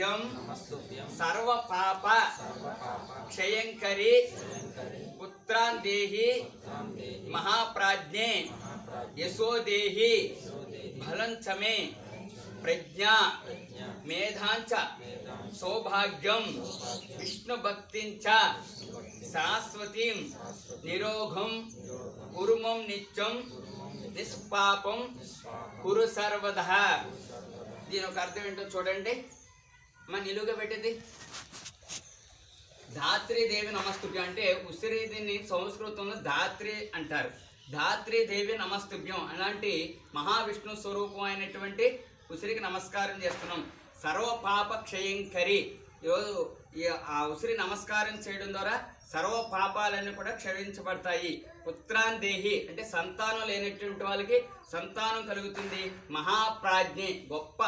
నమస్తుభ్యం. సర్వ పాప క్షయంకరి క్షయంకరి. పుత్రాన్ దేహి పుత్రాం దేహి. మహాప్రాజ్ఞే మహాప్రాజ్ఞ. యశో దేహి యశోదేహి. ఫలం చ మే ప్రజ్ఞా. మేధాంచ సౌభాగ్యం విష్ణు భక్తించ శాశ్వతీం నిరోగం కురుమం నిత్యం నిష్పాపం కురు సర్వద. దీని ఒక అర్థం ఏంటో చూడండి. మన నిలువుగా పెట్టింది. ధాత్రీదేవి నమస్తుభ్యం అంటే ఉసిరిదిని సంస్కృతంలో ధాత్రి అంటారు. ధాత్రీదేవి నమస్తుభ్యం అలాంటి మహావిష్ణు స్వరూపం అయినటువంటి ఉసిరికి నమస్కారం చేస్తున్నాం. సర్వ పాప క్షయంకరి ఈరోజు ఈ ఆ ఉసిరి నమస్కారం చేయడం ద్వారా సర్వ పాపాలన్నీ కూడా క్షమించబడతాయి. పుత్రాన్ దేహి అంటే సంతానం లేనటువంటి వాళ్ళకి సంతానం కలుగుతుంది. మహాప్రాజ్ఞి గొప్ప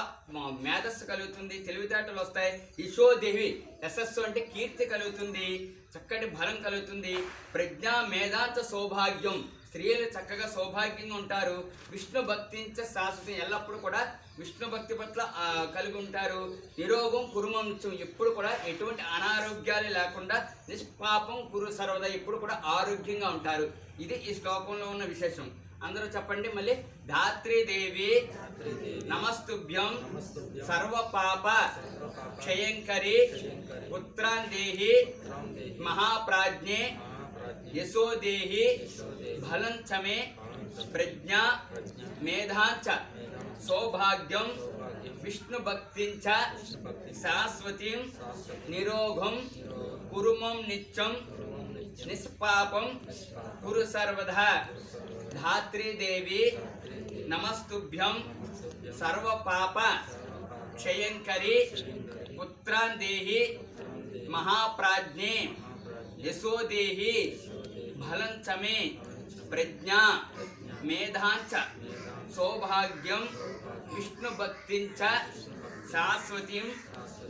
మేధస్సు కలుగుతుంది తెలివితేటలు వస్తాయి. యశోదేవి యశస్సు అంటే కీర్తి కలుగుతుంది చక్కటి బలం కలుగుతుంది. ప్రజ్ఞా మేధాంత సౌభాగ్యం. స్త్రీలు చక్కగా సౌభాగ్యంగా ఉంటారు. విష్ణు భక్తించ శాశ్వతం ఎల్లప్పుడూ కూడా విష్ణు భక్తి పట్ల కలిగి ఉంటారు. నిరోగం కురుమంచం ఎప్పుడు కూడా ఎటువంటి అనారోగ్యాలు లేకుండా నిష్పాపం కురు సర్వదా ఎప్పుడు కూడా ఆరోగ్యంగా ఉంటారు. ఇది ఈ శ్లోకంలో ఉన్న విశేషం. అందరూ చెప్పండి మళ్ళీ. ధాత్రీదేవి నమస్తుభ్యం సర్వ పాప సర్వపాప క్షయంకరి క్షయంకరి పుత్రాన్ దేహి పుత్రాం దేహి మహాప్రాజ్ఞే మహాప్రాజ్ఞ యశోదేహి యశోదేహి ఫలం చ మే ఫలం ప్రజ్ఞా ప్రజ్ఞ మేధాంచ వేదాంత సౌభాగ్యం సౌభాగ్యం విష్ణు భక్తించ విష్ణుభక్తి శాశ్వతీం శాశ్వతి నిరోగం నిరోగం కురుమం నిత్యం కురుమం నిత్యం యశోదేహి బలంచమే ప్రజ్ఞ మేధాంచ సౌభాగ్యం విష్ణుభక్తి శాశ్వతీం